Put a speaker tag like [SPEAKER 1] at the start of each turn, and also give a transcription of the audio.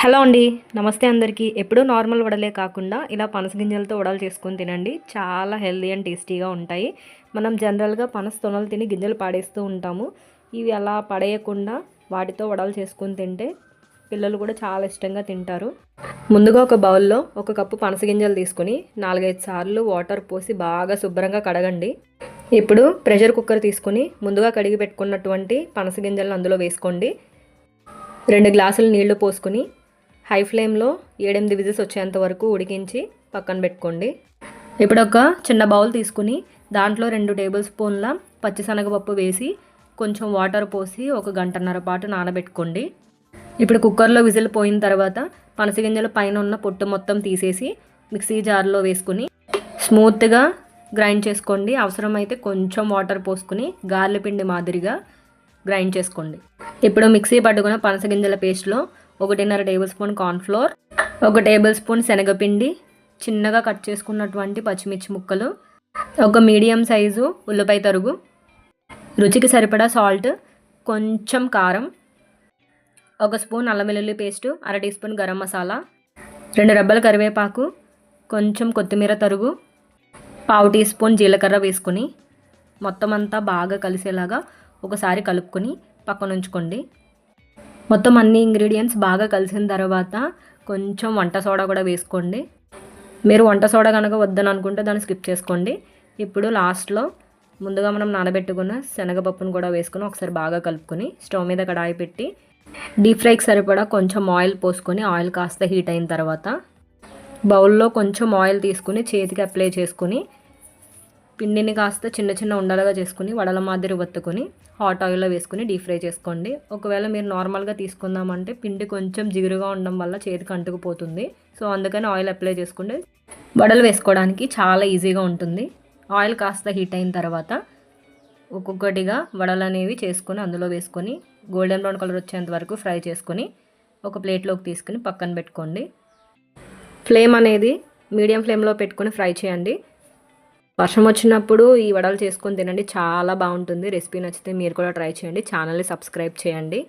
[SPEAKER 1] Hello అండి. నమస్తే అందరికీ. ఎప్పుడూ నార్మల్ వడలే కాకుండా ఇలా పనస గింజలతో వడలు చేసుకొని తినండి. చాలా హెల్దీ అండ్ టేస్టీగా ఉంటాయి. మనం జనరల్గా పనస తొనలు తిని గింజలు పాడేస్తూ ఉంటాము. ఇవి అలా పడేయకుండా వాటితో వడలు చేసుకొని తింటే పిల్లలు కూడా చాలా ఇష్టంగా తింటారు. ముందుగా ఒక బౌల్లో ఒక కప్పు పనస గింజలు తీసుకుని నాలుగైదు సార్లు వాటర్ పోసి బాగా శుభ్రంగా కడగండి. ఇప్పుడు ప్రెషర్ కుక్కర్ తీసుకుని ముందుగా కడిగి పెట్టుకున్నటువంటి పనస గింజలను అందులో వేసుకోండి. రెండు గ్లాసులు నీళ్ళు పోసుకుని హై ఫ్లేమ్లో ఏడెనిమిది విజిల్స్ వచ్చేంత వరకు ఉడికించి పక్కన పెట్టుకోండి. ఇప్పుడు ఒక చిన్న బౌల్ తీసుకుని దాంట్లో రెండు టేబుల్ స్పూన్ల పచ్చిశనగపప్పు వేసి కొంచెం వాటర్ పోసి ఒక గంటన్నర పాటు నానబెట్టుకోండి. ఇప్పుడు కుక్కర్లో విజిల్ పోయిన తర్వాత పనసగింజల పైన ఉన్న పొట్టు మొత్తం తీసేసి మిక్సీ జార్లో వేసుకుని స్మూత్గా గ్రైండ్ చేసుకోండి. అవసరమైతే కొంచెం వాటర్ పోసుకుని గార్లపిండి మాదిరిగా గ్రైండ్ చేసుకోండి. ఇప్పుడు మిక్సీ పట్టుకున్న పనసగింజల పేస్ట్లో ఒకటిన్నర టేబుల్ స్పూన్ కార్న్ఫ్లోర్ ఒక టేబుల్ స్పూన్ శనగపిండి చిన్నగా కట్ చేసుకున్నటువంటి పచ్చిమిర్చి ముక్కలు ఒక మీడియం సైజు ఉల్లిపాయ తరుగు రుచికి సరిపడా సాల్ట్ కొంచెం కారం ఒక స్పూన్ అల్లం వెల్లుల్లి పేస్టు అర టీ స్పూన్ గరం మసాలా రెండు రెబ్బల కరివేపాకు కొంచెం కొత్తిమీర తరుగు పావు టీ స్పూన్ జీలకర్ర వేసుకుని మొత్తం అంతా బాగా కలిసేలాగా ఒకసారి కలుపుకొని పక్కనుంచుకోండి. మొత్తం అన్ని ఇంగ్రీడియంట్స్ బాగా కలిసిన తర్వాత కొంచెం వంట సోడా కూడా వేసుకోండి. మీరు వంట సోడా కనుక వద్దని అనుకుంటే దాన్ని స్కిప్ చేసుకోండి. ఇప్పుడు లాస్ట్లో ముందుగా మనం నానబెట్టుకున్న శనగపప్పును కూడా వేసుకుని ఒకసారి బాగా కలుపుకొని స్టవ్ మీద కడాయి పెట్టి డీప్ ఫ్రైకి సరిపడా కొంచెం ఆయిల్ పోసుకొని ఆయిల్ కాస్త హీట్ అయిన తర్వాత బౌల్లో కొంచెం ఆయిల్ తీసుకుని చేతికి అప్లై చేసుకుని పిండిని కాస్త చిన్న చిన్న ఉండలుగా చేసుకుని వడల మాదిరి వత్తుకొని హాట్ ఆయిల్లో వేసుకుని డీప్ ఫ్రై చేసుకోండి. ఒకవేళ మీరు నార్మల్గా తీసుకుందామంటే పిండి కొంచెం జిగురుగా ఉండడం వల్ల చేతికి అంటుకుపోతుంది. సో అందుకని ఆయిల్ అప్లై చేసుకుంటే వడలు వేసుకోవడానికి చాలా ఈజీగా ఉంటుంది. ఆయిల్ కాస్త హీట్ అయిన తర్వాత ఒక్కొక్కటిగా వడలు అనేవి చేసుకొని అందులో వేసుకొని గోల్డెన్ బ్రౌన్ కలర్ వచ్చేంత వరకు ఫ్రై చేసుకొని ఒక ప్లేట్లోకి తీసుకుని పక్కన పెట్టుకోండి. ఫ్లేమ్ అనేది మీడియం ఫ్లేమ్లో పెట్టుకొని ఫ్రై చేయండి. వర్షం వచ్చినప్పుడు ఈ వడలు చేసుకొని తినండి. చాలా బాగుంటుంది. రెసిపీ నచ్చితే మీరు కూడా ట్రై చేయండి. ఛానల్ని సబ్స్క్రైబ్ చేయండి.